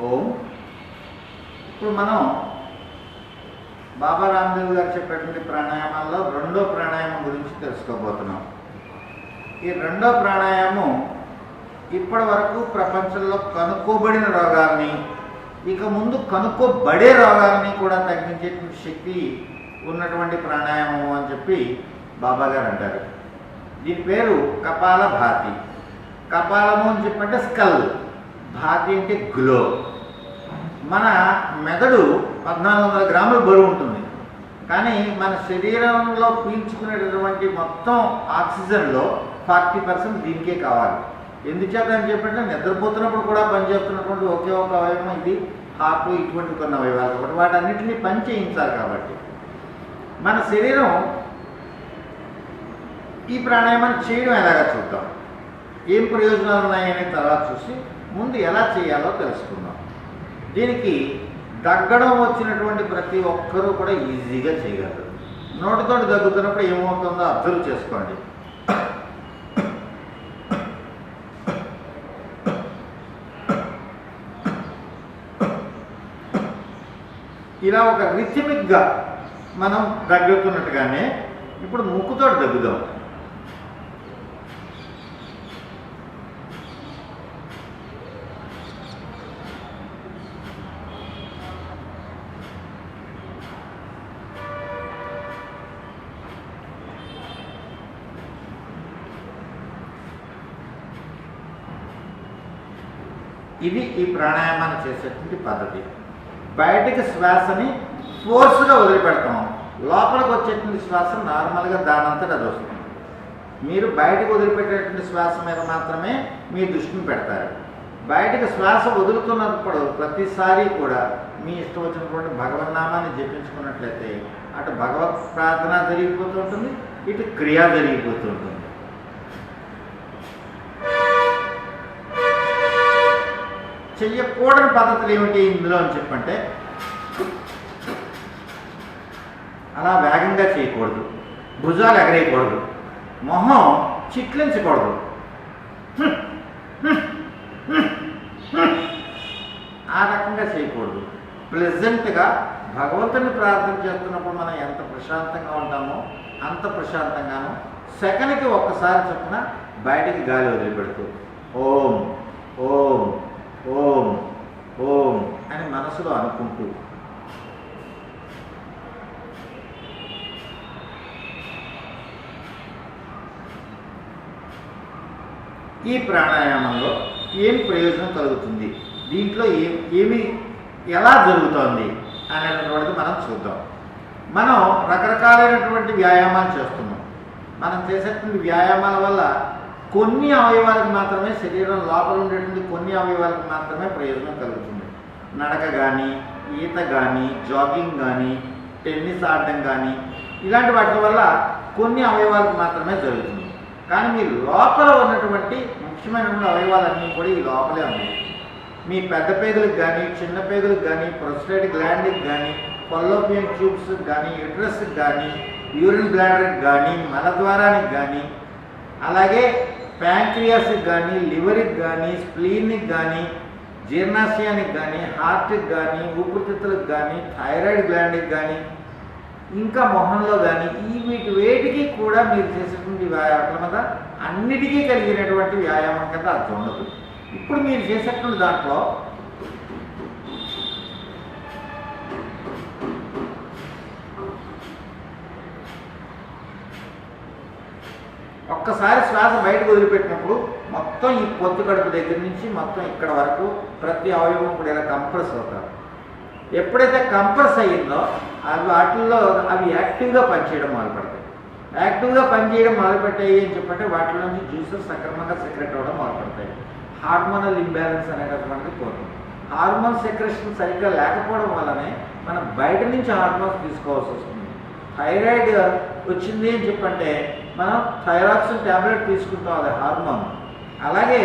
ఓం. ఇప్పుడు మనం బాబా రామ్దేవ్ గారు చెప్పేటువంటి ప్రాణాయామాల్లో రెండో ప్రాణాయామం గురించి తెలుసుకోబోతున్నాం. ఈ రెండో ప్రాణాయామం ఇప్పటి వరకు ప్రపంచంలో కనుక్కోబడిన రోగాల్ని ఇక ముందు కనుక్కోబడే రోగాల్ని కూడా తగ్గించేటువంటి శక్తి ఉన్నటువంటి ప్రాణాయామం అని చెప్పి బాబా గారు అంటారు. దీని పేరు కపాల భాతి కపాలము అని చెప్పంటే స్కల్. భాతి అంటే గ్లో. మన మెదడు పద్నాలుగు వందల గ్రాముల బరువు ఉంటుంది. కానీ మన శరీరంలో పీల్చుకునేటటువంటి మొత్తం ఆక్సిజన్లో ఫార్టీ పర్సెంట్ దీనికే కావాలి. ఎందుచేత అని చెప్పంటే నిద్రపోతున్నప్పుడు కూడా పనిచేస్తున్నటువంటి ఒకే ఒక అవయవం ఇది. హార్ట్ ఇటువంటి కొన్ని అవయవాలు కాబట్టి వాటన్నిటిని పని చేయించాలి కాబట్టి. మన శరీరం ఈ ప్రాణాయామాన్ని చేయడం ఎలాగా చూద్దాం? ఏం ప్రయోజనాలు ఉన్నాయనే తర్వాత చూసి ముందు ఎలా చేయాలో తెలుసుకుందాం. దీనికి దగ్గడం వచ్చినటువంటి ప్రతి ఒక్కరూ కూడా ఈజీగా చేయగలరు. నోటితో దగ్గుతున్నప్పుడు ఏమవుతుందో అబ్జర్వ్ చేసుకోండి. ఇలా ఒక రిథమిక్గా మనం దగ్గుతున్నట్టుగానే ఇప్పుడు ముక్కుతో దగ్గుదాం. ఇది ఈ ప్రాణాయామాన్ని చేసేటువంటి పద్ధతి. బయటికి శ్వాసని ఫోర్స్గా వదిలిపెడతాం. లోపలికి వచ్చేటువంటి శ్వాస నార్మల్గా దానంతట అది వస్తుంది. మీరు బయటకు వదిలిపెట్టేటువంటి శ్వాస మీద మాత్రమే మీ దృష్టిని పెడతారు. బయటకు శ్వాస వదులుతున్నప్పుడు ప్రతిసారి కూడా మీ ఇష్టం వచ్చినటువంటి భగవన్నామాన్ని జపించుకున్నట్లయితే అటు భగవత్ ప్రార్థన జరిగిపోతూ ఉంటుంది ఇటు క్రియ జరిగిపోతూ ఉంటుంది. చెయ్యకూడని పద్ధతులు ఏమిటి ఇందులో అని చెప్పంటే అలా వేగంగా చేయకూడదు భుజాలు ఎగరేయకూడదు మొహం చిట్లించకూడదు. ఆ రకంగా చేయకూడదు. ప్లెజెంట్గా భగవంతుని ప్రార్థన చేస్తున్నప్పుడు మనం ఎంత ప్రశాంతంగా ఉంటామో అంత ప్రశాంతంగాను సెకండ్కి ఒక్కసారి చొప్పున బయటికి గాలి వదిలిపెడుతూ ఓం ఓం ఓం ఓం అని మనసులో అనుకుంటూ. ఈ ప్రాణాయామంలో ఏం ప్రయోజనం కలుగుతుంది? దీంట్లో ఏ ఏమి ఎలా జరుగుతోంది అనేటువంటిది మనం చూద్దాం. మనం రకరకాలైనటువంటి వ్యాయామాలు చేస్తున్నాం. మనం చేసేటువంటి వ్యాయామాల వల్ల కొన్ని అవయవాలకు మాత్రమే శరీరం లోపల ఉండేటువంటి కొన్ని అవయవాలకు మాత్రమే ప్రయోజనం కలుగుతుంది. నడక కానీ ఈత కానీ జాగింగ్ కానీ టెన్నిస్ ఆడడం కానీ ఇలాంటి వాటి వల్ల కొన్ని అవయవాలకు మాత్రమే జరుగుతుంది. కానీ మీ లోపల ఉన్నటువంటి ముఖ్యమైనటువంటి అవయవాలన్నీ కూడా ఈ లోపలే ఉన్నాయి. మీ పెద్ద పేగులకు కానీ చిన్న పేగులకు కానీ ప్రొస్టేట్ గ్లాండ్కి కానీ కొల్లోపియన్ ట్యూబ్స్కి కానీ యుట్రస్కి కానీ యూరిన్ బ్లాడర్కి కానీ మలద్వారానికి కానీ అలాగే ప్యాంక్రియాస్కి కానీ లివర్కి కానీ స్ప్లీన్కి కానీ జీర్ణాశయానికి కానీ హార్ట్కి కానీ ఊపిరితిత్తులకు కానీ థైరాయిడ్ గ్లాండ్కి కానీ ఇంకా మొహంలో కానీ ఈ వీటి వేటికి కూడా మీరు చేసేటువంటి వ్యాయామం మీద అన్నిటికీ కలిగినటువంటి వ్యాయామం కదా అర్థం ఉండదు. ఇప్పుడు మీరు చేసేటువంటి దాంట్లో ఒక్కసారి శ్వాస బయటకు వదిలిపెట్టినప్పుడు మొత్తం ఈ పొత్తు కడుపు దగ్గర నుంచి మొత్తం ఇక్కడ వరకు ప్రతి అవయవం కూడా ఇలా కంప్రెస్ అవుతారు. ఎప్పుడైతే కంప్రెస్ అయ్యిందో అవి వాటిల్లో అవి యాక్టివ్గా పనిచేయడం మొదలుపెడతాయి. యాక్టివ్గా పనిచేయడం మొదలుపెట్టాయి అని చెప్పంటే వాటి నుంచి జ్యూసెస్ సక్రమంగా సెక్రెట్ అవ్వడం మొదలుపెడతాయి. హార్మోనల్ ఇంబ్యాలెన్స్ అనేటటువంటిది పోతుంది. హార్మోన్ సెక్రెషన్ సరిగ్గా లేకపోవడం వల్లనే మనం బయట నుంచి హార్మోన్స్ తీసుకోవాల్సి వస్తుంది. థైరాయిడ్ వచ్చింది అని చెప్పంటే మనం థైరాక్సిన్ ట్యాబ్లెట్ తీసుకుంటాం అది హార్మోన్. అలాగే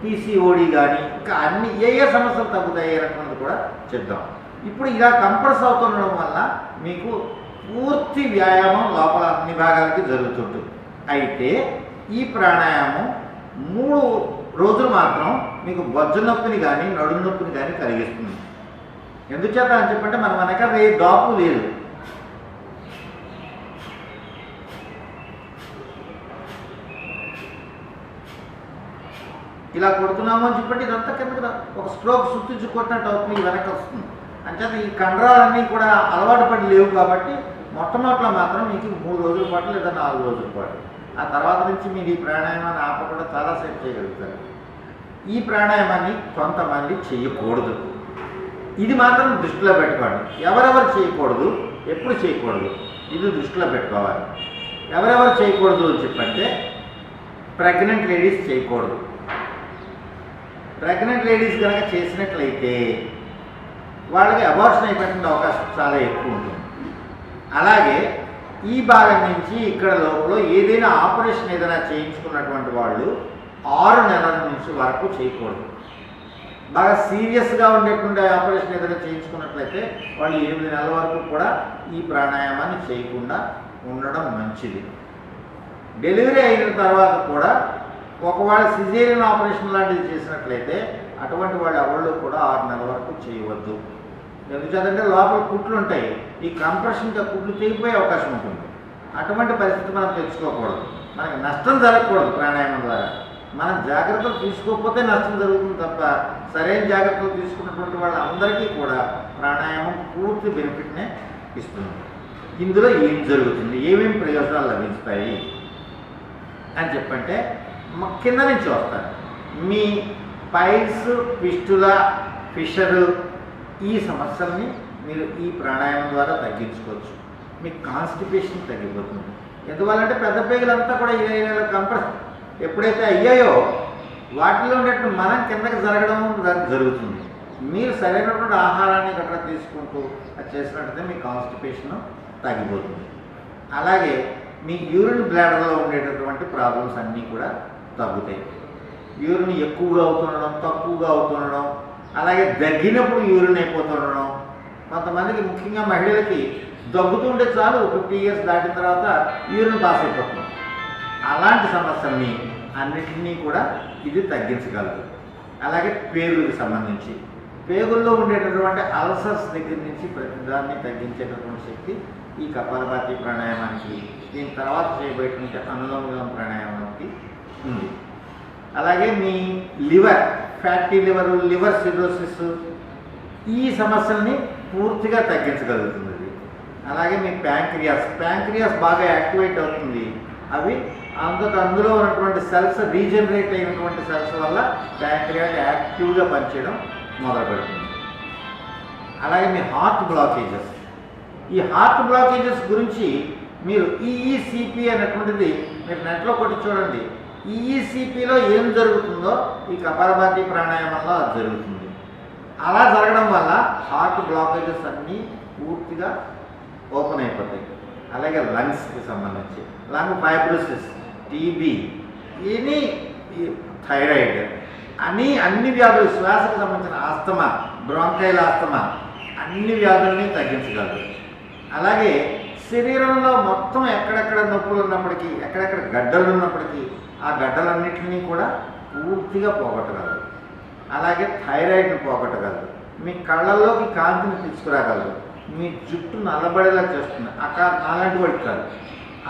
పీసీఓడి కానీ ఇంకా అన్ని ఏ ఏ సమస్యలు తగ్గుతాయి అనేటువంటిది కూడా చెప్దాం. ఇప్పుడు ఇలా కంప్రెస్ అవుతుండడం వల్ల మీకు పూర్తి వ్యాయామం లోపల అన్ని భాగాలకి జరుగుతుంటుంది. అయితే ఈ ప్రాణాయామం మూడు రోజులు మాత్రం మీకు బొజ్జు నొప్పిని కానీ నడుము నొప్పిని కానీ కలిగిస్తుంది. ఎందుచేత అని చెప్పంటే మన వెనక రే దాపు లేదు. ఇలా కొడుతున్నాము అని చెప్పి ఇదంతా కింద ఒక స్ట్రోక్ సుత్తించి కొట్టినట్టు అవుతుంది ఈ వెనక్కి వస్తుంది అంచేత ఈ కండరాలన్నీ కూడా అలవాటు పడి లేవు కాబట్టి మొట్టమొదటిలో మాత్రం మీకు మూడు రోజుల పాటు లేదా నాలుగు రోజుల పాటు. ఆ తర్వాత నుంచి మీరు ఈ ప్రాణాయామాన్ని ఆపకుండా చాలాసేపు చేయగలుగుతారు. ఈ ప్రాణాయామాన్ని కొంతమంది చేయకూడదు. ఇది మాత్రం దృష్టిలో పెట్టుకోండి. ఎవరెవరు చేయకూడదు? ఎప్పుడు చేయకూడదు? ఇది దృష్టిలో పెట్టుకోవాలి. ఎవరెవరు చేయకూడదు అని చెప్పంటే ప్రెగ్నెంట్ లేడీస్ చేయకూడదు. ప్రెగ్నెంట్ లేడీస్ కనుక చేసినట్లయితే వాళ్ళకి అబార్షన్ అయిపోయిన అవకాశం చాలా ఎక్కువ ఉంటుంది. అలాగే ఈ భాగం నుంచి ఇక్కడ లోపల ఏదైనా ఆపరేషన్ ఏదైనా చేయించుకున్నటువంటి వాళ్ళు ఆరు నెలల నుంచి వరకు చేయకూడదు. బాగా సీరియస్గా ఉండేటువంటి ఆపరేషన్ ఏదైనా చేయించుకున్నట్లయితే వాళ్ళు ఎనిమిది నెలల వరకు కూడా ఈ ప్రాణాయామాన్ని చేయకుండా ఉండడం మంచిది. డెలివరీ అయిన తర్వాత కూడా ఒకవేళ సిజేరియన్ ఆపరేషన్ లాంటిది చేసినట్లయితే అటువంటి వాళ్ళు ఎవరిలో కూడా ఆరు నెలల వరకు చేయవద్దు. ఎందుకంటే లోపల కుట్లు ఉంటాయి. ఈ కంప్రెషన్తో కుట్లు తెగిపోయే అవకాశం ఉంటుంది. అటువంటి పరిస్థితి మనం తెచ్చుకోకూడదు. మనకి నష్టం జరగకూడదు ప్రాణాయామం ద్వారా. మనం జాగ్రత్తలు తీసుకోకపోతే నష్టం జరుగుతుంది తప్ప సరైన జాగ్రత్తలు తీసుకున్నటువంటి వాళ్ళందరికీ కూడా ప్రాణాయామం పూర్తి బెనిఫిట్నే ఇస్తుంది. ఇందులో ఏం జరుగుతుంది? ఏమేమి ప్రయోజనాలు లభిస్తాయి? అని చెప్పంటే కింద నుంచి వస్తారు మీ పైల్స్ పిస్టుల ఫిషరు ఈ సమస్యల్ని మీరు ఈ ప్రాణాయామం ద్వారా తగ్గించుకోవచ్చు. మీ కాన్స్టిపేషన్ తగ్గిపోతుంది. ఎందువల్లంటే పెద్ద పేగులంతా కూడా ఇరవై ఏరియాలో కంప్రెస్ ఎప్పుడైతే అయ్యాయో వాటిలో ఉండేటువంటి మనం కిందకి జరగడం జ- జరుగుతుంది. మీరు సరైనటువంటి ఆహారాన్ని గట్రా తీసుకుంటూ అది చేసినట్టయితే మీ కాన్స్టిపేషన్ తగ్గిపోతుంది. అలాగే మీ యూరిన్ బ్లాడర్లో ఉండేటటువంటి ప్రాబ్లమ్స్ అన్నీ కూడా తగ్గుతాయి. యూరిన్ ఎక్కువగా అవుతుండడం తక్కువగా అవుతుండడం అలాగే దగ్గినప్పుడు యూరిన్ అయిపోతుండడం కొంతమందికి ముఖ్యంగా మహిళలకి దగ్గుతుంటే చాలు ఫిఫ్టీ ఇయర్స్ దాటిన తర్వాత యూరిన్ పాస్ అయిపోతుంది. అలాంటి సమస్యల్ని అన్నింటినీ కూడా ఇది తగ్గించగలదు. అలాగే పేగులకు సంబంధించి. పేగుల్లో ఉండేటటువంటి అల్సర్స్ దగ్గర నుంచి ప్రతిదాన్ని తగ్గించేటటువంటి శక్తి ఈ కపాలభాతి ప్రాణాయామానికి దీని తర్వాత చేయబోయేటువంటి అనులోమ ప్రాణాయామానికి ఉంది. అలాగే మీ liver fatty liver liver cirrhosis ఈ సమస్యల్ని పూర్తిగా తగ్గించగలుగుతుంది. అలాగే మీ ప్యాంక్రియాస్ ప్యాంక్రియాస్ బాగా యాక్టివేట్ అవుతుంది. అవి అందుకు అందులో ఉన్నటువంటి సెల్స్ రీజనరేట్ అయినటువంటి సెల్స్ వల్ల ప్యాంక్రియాస్ యాక్టివ్గా పనిచేయడం మొదలు పెడుతుంది అలాగే మీ హార్ట్ బ్లాకేజెస్. ఈ హార్ట్ బ్లాకేజెస్ గురించి మీరు ఈఈసిపి అనేటువంటిది మీరు నెట్లో కొట్టి చూడండి. ఈఈసిపిలో ఏం జరుగుతుందో ఈ కపాలభాతి ప్రాణాయామంలో అది జరుగుతుంది. అలా జరగడం వల్ల హార్ట్ బ్లాకేజెస్ అన్నీ పూర్తిగా ఓపెన్ అయిపోతాయి. అలాగే లంగ్స్కి సంబంధించి lung fibrosis TB any thyroid అని అన్ని వ్యాధులు శ్వాసకు సంబంధించిన ఆస్తమా బ్రాంకైల్ ఆస్తమా అన్ని వ్యాధుల్ని తగ్గించగలదు. అలాగే శరీరంలో మొత్తం ఎక్కడెక్కడ నొప్పులు ఉన్నప్పటికీ ఎక్కడెక్కడ గడ్డలు ఉన్నప్పటికీ ఆ గడ్డలన్నింటినీ కూడా పూర్తిగా పోగొట్టగలదు. అలాగే థైరాయిడ్ని పోగొట్టగలదు. మీ కళ్ళల్లోకి కాంతిని తీసుకురాగలదు. మీ జుట్టు నల్లబడేలా చేస్తుంది. అకాల అలాంటి వాడికి కాదు.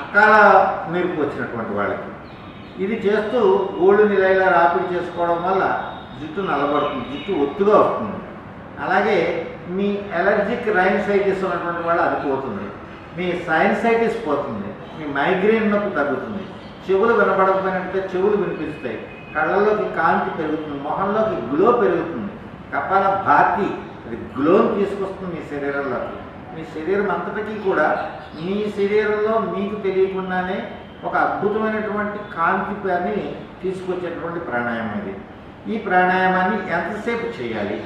అకాల మెరుపు వచ్చినటువంటి వాళ్ళకి. ఇది చేస్తూ గోళ్ళు నిలయలా రాపిడి చేసుకోవడం వల్ల జుట్టు నల్లబడుతుంది జుట్టు ఒత్తుగా వస్తుంది. అలాగే మీ ఎలర్జిక్ రైన్సైటిస్ ఉన్నటువంటి వాళ్ళు అది పోతుంది మీ సైన్సైటిస్ పోతుంది. మీ మైగ్రేన్ నొప్పి తగ్గుతుంది. చెవులు వినపడకపోయినట్టే చెవులు వినిపిస్తాయి. కళ్ళల్లోకి కాంతి పెరుగుతుంది మొహంలోకి గ్లో పెరుగుతుంది. కపాల భాతి అది గ్లోని తీసుకొస్తుంది మీ శరీరంలోకి. మీ శరీరం అంతటికీ కూడా మీ శరీరంలో మీకు తెలియకుండానే ఒక అద్భుతమైనటువంటి కాంతి అని తీసుకొచ్చేటువంటి ప్రాణాయామం ఇది. ఈ ప్రాణాయామాన్ని ఎంతసేపు చేయాలి?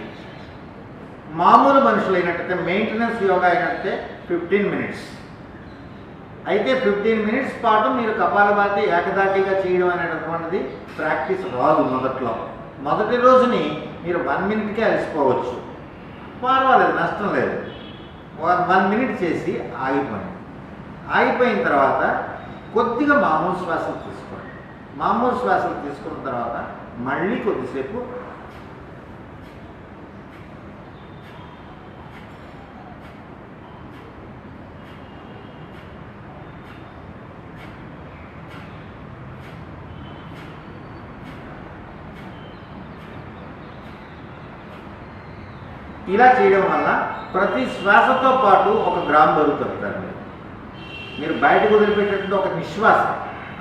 మామూలు మనుషులు అయినట్టయితే మెయింటెనెన్స్ యోగా అయినట్టే ఫిఫ్టీన్ మినిట్స్ అయితే ఫిఫ్టీన్ మినిట్స్ పాటు మీరు కపాలభాతి ఏకదాటిగా చేయడం అనేటటువంటిది ప్రాక్టీస్ రాదు మొదట్లో. మొదటి రోజుని మీరు వన్ మినిట్కే అలసిపోవచ్చు. పర్వాలేదు నష్టం లేదు. వన్ మినిట్ చేసి ఆగిపోయింది ఆగిపోయిన తర్వాత కొద్దిగా మామూలు శ్వాసలు తీసుకోండి. మామూలు శ్వాసలు తీసుకున్న తర్వాత మళ్ళీ కొద్దిసేపు ఇలా చేయడం వల్ల ప్రతి శ్వాసతో పాటు ఒక గ్రామ్ బరువు తగ్గుతారు మీరు. మీరు బయటకు వదిలిపెట్టినటువంటి ఒక నిశ్వాస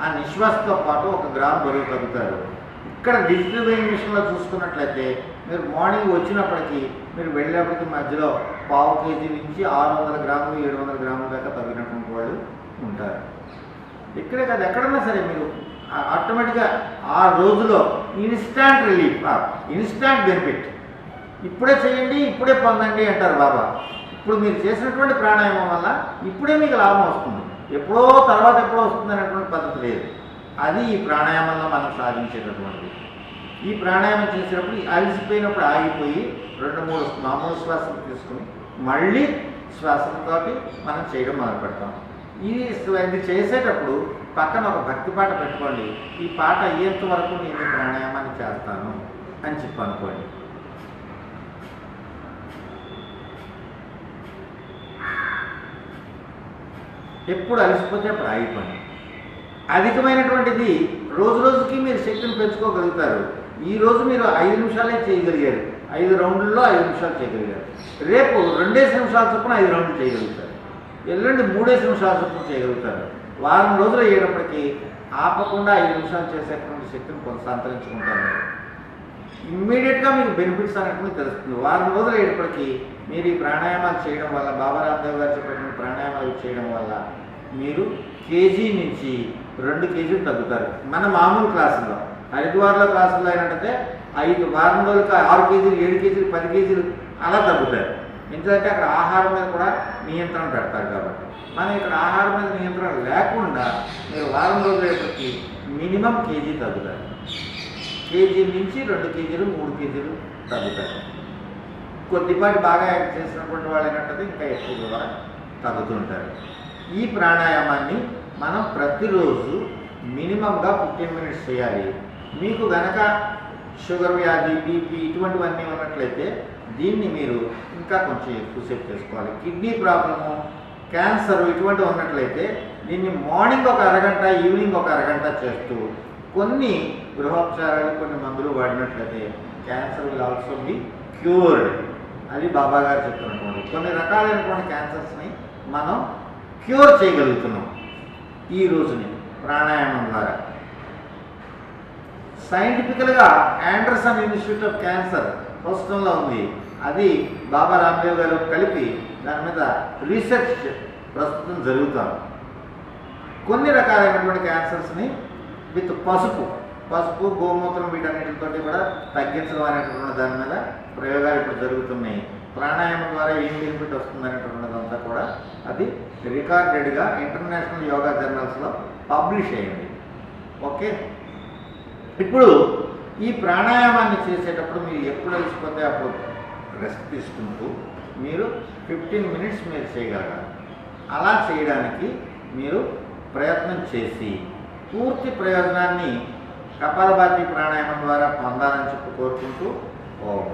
ఆ నిశ్వాసతో పాటు ఒక గ్రామ్ బరువు తగ్గుతారు. ఇక్కడ డిజిటల్ వెయింగ్ మిషన్లో చూసుకున్నట్లయితే మీరు మార్నింగ్ వచ్చినప్పటికీ మీరు వెళ్ళేప్పటికీ మధ్యలో పావు కేజీ నుంచి ఆరు వందల గ్రాములు ఏడు వందల గ్రాముల దాకా తగ్గినటువంటి వాళ్ళు ఉంటారు. ఇక్కడే కాదు ఎక్కడన్నా సరే మీరు ఆటోమేటిక్గా ఆ రోజులో ఇన్స్టాంట్ రిలీఫ్ ఇన్స్టాంట్ బెనిఫిట్ ఇప్పుడే చేయండి ఇప్పుడే పొందండి అంటారు బాబా. ఇప్పుడు మీరు చేసినటువంటి ప్రాణాయామం వల్ల ఇప్పుడే మీకు లాభం వస్తుంది. ఎప్పుడో తర్వాత ఎప్పుడో వస్తుంది అనేటువంటి పద్ధతి లేదు. అది ఈ ప్రాణాయామంలో మనం సాధించేటటువంటిది. ఈ ప్రాణాయామం చేసినప్పుడు అలసిపోయినప్పుడు ఆగిపోయి రెండు మూడు మామూలు శ్వాసలు తీసుకుని మళ్ళీ శ్వాసలతోటి మనం చేయడం మొదలు పెడతాం. ఇది ఇది చేసేటప్పుడు పక్కన ఒక భక్తి పాట పెట్టుకోండి. ఈ పాట అయ్యేంత వరకు నేను ప్రాణాయామాన్ని చేస్తాను అని చెప్పి అనుకోండి. ఎప్పుడు అలసిపోతే అప్పుడు ఆగిపోండి. అధికమైనటువంటిది రోజు రోజుకి మీరు శక్తిని పెంచుకోగలుగుతారు. ఈ రోజు మీరు ఐదు నిమిషాలే చేయగలిగారు. ఐదు రౌండ్లలో ఐదు నిమిషాలు చేయగలిగారు. రేపు రెండేసి నిమిషాల చొప్పున ఐదు రౌండ్లు చేయగలుగుతారు. ఎల్లుండి మూడేసి నిమిషాల చొప్పున చేయగలుగుతారు. వారం రోజులు అయ్యేటప్పటికీ ఆపకుండా ఐదు నిమిషాలు చేసేటువంటి శక్తిని కొనసాంతరించుకుంటారు ఇమ్మీడియట్గా మీకు బెనిఫిట్స్ అనేటువంటి తెలుస్తుంది. వారం రోజులు అయ్యేటప్పటికీ మీరు ఈ ప్రాణాయామాలు చేయడం వల్ల బాబా రామ్దేవ్ గారు చెప్పినటువంటి ప్రాణాయామాలు చేయడం వల్ల మీరు కేజీ నుంచి రెండు కేజీలు తగ్గుతారు. మన మామూలు క్లాసుల్లో హరిద్వార్లో క్లాసుల్లో అయినట్టయితే ఐదు వారం రోజులకు ఆరు కేజీలు ఏడు కేజీలు పది కేజీలు అలా తగ్గుతారు. ఎందుకంటే అక్కడ ఆహారం మీద కూడా నియంత్రణ పెడతారు కాబట్టి. మనం ఇక్కడ ఆహారం మీద నియంత్రణ లేకుండా మీరు వారం రోజులకి మినిమం కేజీ తగ్గుతారు. కేజీ నుంచి రెండు కేజీలు మూడు కేజీలు తగ్గుతారు. కొద్దిపాటి బాగా యాక్ట్ చేసినటువంటి వాళ్ళు ఏంటంటే ఇంకా ఎక్కువగా తగ్గుతుంటారు ఈ ప్రాణాయామాన్ని మనం ప్రతిరోజు మినిమంగా ఫిఫ్టీన్ మినిట్స్ చేయాలి. మీకు గనక షుగర్ వ్యాధి బీపీ ఇటువంటివన్నీ ఉన్నట్లయితే దీన్ని మీరు ఇంకా కొంచెం ఎక్కువసేపు చేసుకోవాలి. కిడ్నీ ప్రాబ్లము క్యాన్సర్ ఇటువంటివి ఉన్నట్లయితే దీన్ని మార్నింగ్ ఒక అరగంట ఈవినింగ్ ఒక అరగంట చేస్తూ కొన్ని గృహోపచారాలు కొన్ని మందులు వాడినట్లయితే cancer will also be cured. అది బాబా గారు చెప్తున్నటువంటి కొన్ని రకాలైనటువంటి క్యాన్సర్స్ని మనం క్యూర్ చేయగలుగుతున్నాం ఈ రోజుని ప్రాణాయామం ద్వారా. సైంటిఫికల్గా ఆండర్సన్ ఇన్స్టిట్యూట్ ఆఫ్ క్యాన్సర్ ప్రస్తుతంలో ఉంది. అది బాబా రామ్దేవ్ గారు కలిపి దాని మీద రీసెర్చ్ ప్రస్తుతం జరుగుతాం కొన్ని రకాలైనటువంటి క్యాన్సర్స్ని విత్ పసుపు పసుపు గోమూత్రం వీటన్నిటితో కూడా తగ్గించడం అనేటటువంటి దాని మీద ప్రయోగాలు ఇప్పుడు జరుగుతున్నాయి. ప్రాణాయామం ద్వారా ఏం బెనిఫిట్ వస్తుంది అనేటటువంటిదంతా కూడా అది రికార్డెడ్గా ఇంటర్నేషనల్ యోగా జర్నల్స్లో పబ్లిష్ అయ్యింది ఓకే? ఇప్పుడు ఈ ప్రాణాయామాన్ని చేసేటప్పుడు మీరు ఎప్పుడు అలసిపోతే అప్పుడు రెస్ట్ తీసుకుంటూ మీరు ఫిఫ్టీన్ మినిట్స్ మీరు చేయగలగాలి. అలా చేయడానికి మీరు ప్రయత్నం చేసి పూర్తి ప్రయోజనాన్ని కపాలభాతి ప్రాణాయామం ద్వారా పొందాలని చెప్పి కోరుకుంటూ ఓం.